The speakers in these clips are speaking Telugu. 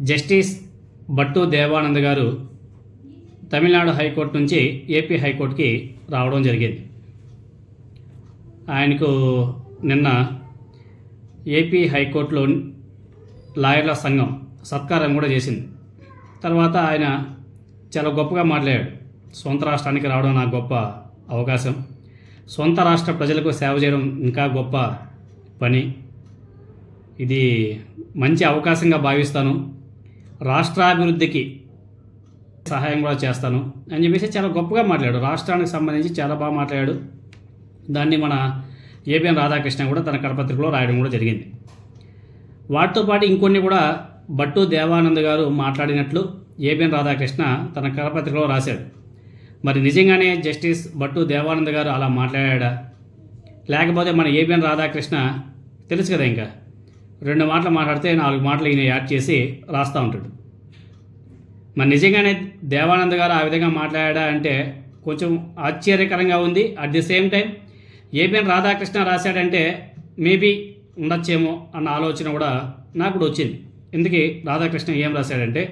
జస్టిస్ భట్టు దేవానంద్ గారు తమిళనాడు హైకోర్టు నుంచి ఏపీ హైకోర్టుకి రావడం జరిగింది. ఆయనకు నిన్న ఏపీ హైకోర్టులో లాయర్ల సంఘం సత్కారం కూడా చేసింది. తర్వాత ఆయన చాలా గొప్పగా మాట్లాడాడు. సొంత రాష్ట్రానికి రావడం నాకు గొప్ప అవకాశం. సొంత రాష్ట్ర ప్రజలకు సేవ చేయడం ఇంకా గొప్ప పని. ఇది మంచి అవకాశంగా భావిస్తాను. రాష్ట్రాభివృద్ధికి సహాయం కూడా చేస్తాను అని చెప్పేసి చాలా గొప్పగా మాట్లాడాడు. రాష్ట్రానికి సంబంధించి చాలా బాగా మాట్లాడాడు. దాన్ని మన ఏబిఎన్ రాధాకృష్ణ కూడా తన కడపత్రికలో రాయడం కూడా జరిగింది. వాటితో పాటు ఇంకొన్ని కూడా భట్టు దేవానంద్ గారు మాట్లాడినట్లు ఏబిఎన్ రాధాకృష్ణ తన కడపత్రికలో రాశాడు. మరి నిజంగానే జస్టిస్ భట్టు దేవానంద్ గారు అలా మాట్లాడా లేకపోతే మన ఏబిఎన్ రాధాకృష్ణ తెలుసు కదా ఇంకా? రెండు మాటలు మాట్లాడితే నాలుగు మాటలు ఈయన యాడ్ చేసి రాస్తూ ఉంటాడు. మరి నిజంగానే దేవానంద్ గారు ఆ విధంగా మాట్లాడా అంటే కొంచెం ఆశ్చర్యకరంగా ఉంది. At the same time ABN Radhakrishna రాశాడంటే maybe ఉండొచ్చేమో అన్న ఆలోచన కూడా నాకు కూడా వచ్చింది. ఎందుకు రాధాకృష్ణ ఏం రాశాడంటే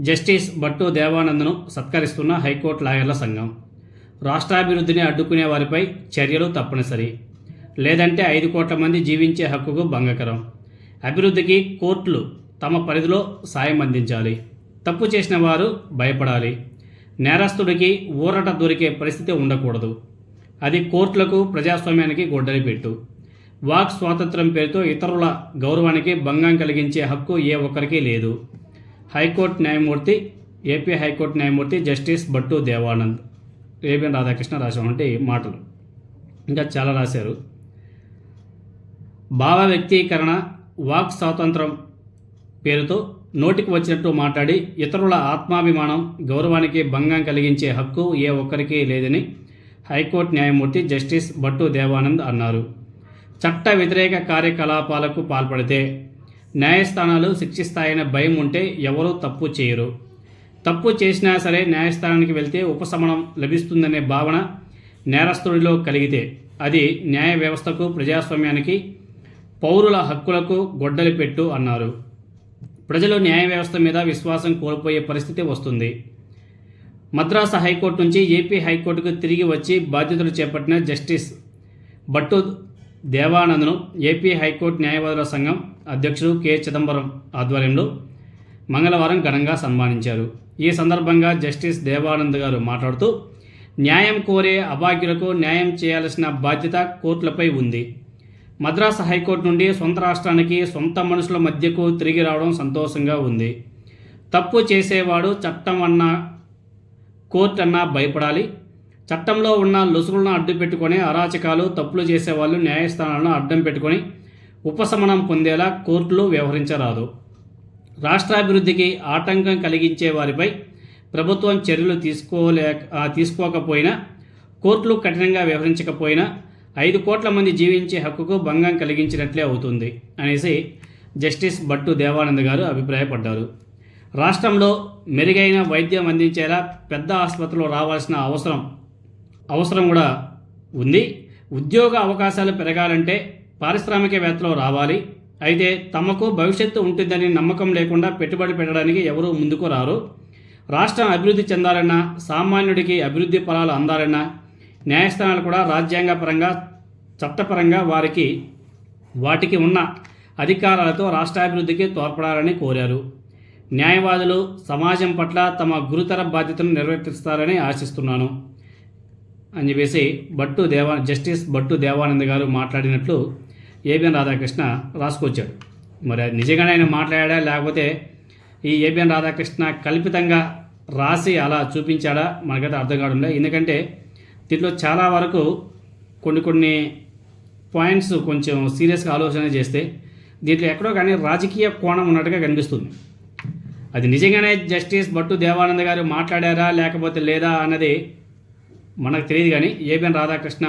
జస్టిస్ భట్టు దేవానందను సత్కరిస్తున్న హైకోర్టు లాయర్ల సంఘం. రాష్ట్రాభివృద్ధిని అడ్డుకునే వారిపై చర్యలు తప్పనిసరి. లేదంటే ఐదు కోట్ల మంది జీవించే హక్కుకు భంగకరం. అభివృద్ధికి కోర్టులు తమ పరిధిలో సాయం అందించాలి. తప్పు చేసిన వారు భయపడాలి. నేరస్తుడికి ఊరట దొరికే పరిస్థితి ఉండకూడదు. అది కోర్టులకు ప్రజాస్వామ్యానికి గొడ్డలి పెట్టు. వాక్ స్వాతంత్రం పేరుతో ఇతరుల గౌరవానికి భంగం కలిగించే హక్కు ఏ ఒక్కరికి లేదు. హైకోర్టు న్యాయమూర్తి ఏపీ హైకోర్టు న్యాయమూర్తి జస్టిస్ భట్టు దేవానంద్. ఏబిఎన్ రాధాకృష్ణ రాసినటువంటి మాటలు. ఇంకా చాలా రాశారు. భావ వ్యక్తీకరణ వాక్ స్వాతంత్రం పేరుతో నోటికి వచ్చినట్టు మాట్లాడి ఇతరుల ఆత్మాభిమానం గౌరవానికి భంగం కలిగించే హక్కు ఏ ఒక్కరికి లేదని హైకోర్టు న్యాయమూర్తి జస్టిస్ భట్టు దేవానంద్ అన్నారు. చట్ట వ్యతిరేక కార్యకలాపాలకు పాల్పడితే న్యాయస్థానాలు శిక్షిస్తాయనే భయం ఉంటే ఎవరూ తప్పు చేయరు. తప్పు చేసినా సరే న్యాయస్థానానికి వెళ్తే ఉపశమనం లభిస్తుందనే భావన నేరస్తుడిలో కలిగితే అది న్యాయ వ్యవస్థకు ప్రజాస్వామ్యానికి పౌరుల హక్కులకు గొడ్డలి పెట్టు అన్నారు. ప్రజలు న్యాయ వ్యవస్థ మీద విశ్వాసం కోల్పోయే పరిస్థితి వస్తుంది. మద్రాసు హైకోర్టు నుంచి ఏపీ హైకోర్టుకు తిరిగి వచ్చి బాధ్యతలు చేపట్టిన జస్టిస్ భట్టు దేవానందను ఏపీ హైకోర్టు న్యాయవాదుల సంఘం అధ్యక్షుడు కె. చిదంబరం ఆధ్వర్యంలో మంగళవారం ఘనంగా సన్మానించారు. ఈ సందర్భంగా జస్టిస్ దేవానంద్ గారు మాట్లాడుతూ న్యాయం కోరే అభాగ్యులకు న్యాయం చేయాల్సిన బాధ్యత కోర్టులపై ఉంది. మద్రాసు హైకోర్టు నుండి సొంత రాష్ట్రానికి సొంత మనుషుల మధ్యకు తిరిగి రావడం సంతోషంగా ఉంది. తప్పు చేసేవాడు చట్టం అన్నా కోర్టు అన్నా భయపడాలి. చట్టంలో ఉన్న లొసుగులను అడ్డు పెట్టుకొని అరాచకాలు తప్పులు చేసేవాళ్ళు న్యాయస్థానాలను అడ్డం పెట్టుకొని ఉపశమనం పొందేలా కోర్టులు వ్యవహరించరాదు. రాష్ట్రాభివృద్ధికి ఆటంకం కలిగించే వారిపై ప్రభుత్వం చర్యలు తీసుకోలేక తీసుకోకపోయినా కోర్టులు కఠినంగా వ్యవహరించకపోయినా ఐదు కోట్ల మంది జీవించే హక్కుకు భంగం కలిగించినట్లే అవుతుంది అనేసి జస్టిస్ భట్టు దేవానంద్ గారు అభిప్రాయపడ్డారు. రాష్ట్రంలో మెరుగైన వైద్యం అందించేలా పెద్ద ఆసుపత్రిలో రావాల్సిన అవసరం అవసరం కూడా ఉంది. ఉద్యోగ అవకాశాలు పెరగాలంటే పారిశ్రామికవేత్తలు రావాలి. అయితే తమకు భవిష్యత్తు ఉంటుందని నమ్మకం లేకుండా పెట్టుబడి పెట్టడానికి ఎవరూ ముందుకు రారు. రాష్ట్రం అభివృద్ధి చెందాలన్నా సామాన్యుడికి అభివృద్ధి ఫలాలు అందాలన్నా న్యాయస్థానాలు కూడా రాజ్యాంగపరంగా చట్టపరంగా వారికి వాటికి ఉన్న అధికారాలతో రాష్ట్రాభివృద్ధికి తోడ్పడాలని కోరారు. న్యాయవాదులు సమాజం పట్ల తమ గురుతర బాధ్యతను నిర్వర్తిస్తారని ఆశిస్తున్నాను. అని చెప్పేసి భట్టు దేవా జస్టిస్ భట్టు దేవానంద్ గారు మాట్లాడినట్లు ఏబిఎన్ రాధాకృష్ణ రాసుకొచ్చాడు. మరి నిజంగానే ఆయన మాట్లాడా లేకపోతే ఈ ఏబిఎన్ రాధాకృష్ణ కల్పితంగా రాసి అలా చూపించాడా? మనకైతే అర్థం కావడం లేదు ఎందుకంటే దీంట్లో చాలా వరకు కొన్ని కొన్ని పాయింట్స్ కొంచెం సీరియస్గా ఆలోచన చేస్తే దీంట్లో ఎక్కడో కానీ రాజకీయ కోణం ఉన్నట్టుగా కనిపిస్తుంది. అది నిజంగానే జస్టిస్ భట్టు దేవానంద గారు మాట్లాడారా లేకపోతే లేదా అన్నది మనకు తెలియదు కానీ ఏబిఎన్ రాధాకృష్ణ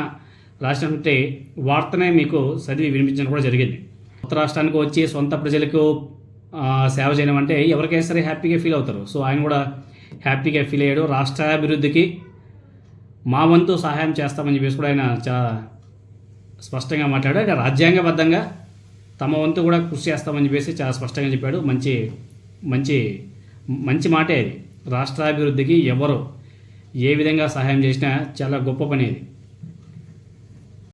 రాసినటువంటి వార్తనే మీకు చదివి వినిపించడం కూడా జరిగింది. కొత్త రాష్ట్రానికి వచ్చి సొంత ప్రజలకు సేవ చేయడం అంటే ఎవరికైనా సరే హ్యాపీగా ఫీల్ అవుతారు. సో ఆయన కూడా హ్యాపీగా ఫీల్ అయ్యాడు. రాష్ట్రాభివృద్ధికి మా వంతు సహాయం చేస్తామని చెప్పేసి కూడా ఆయన చాలా స్పష్టంగా మాట్లాడాడు. ఇక రాజ్యాంగబద్ధంగా తమ వంతు కూడా కృషి చేస్తామని చెప్పేసి చాలా స్పష్టంగా చెప్పాడు. మంచి మంచి మంచి మాటే అది. రాష్ట్రాభివృద్ధికి ఎవరు ఏ విధంగా సహాయం చేసినా చాలా గొప్ప పని అది.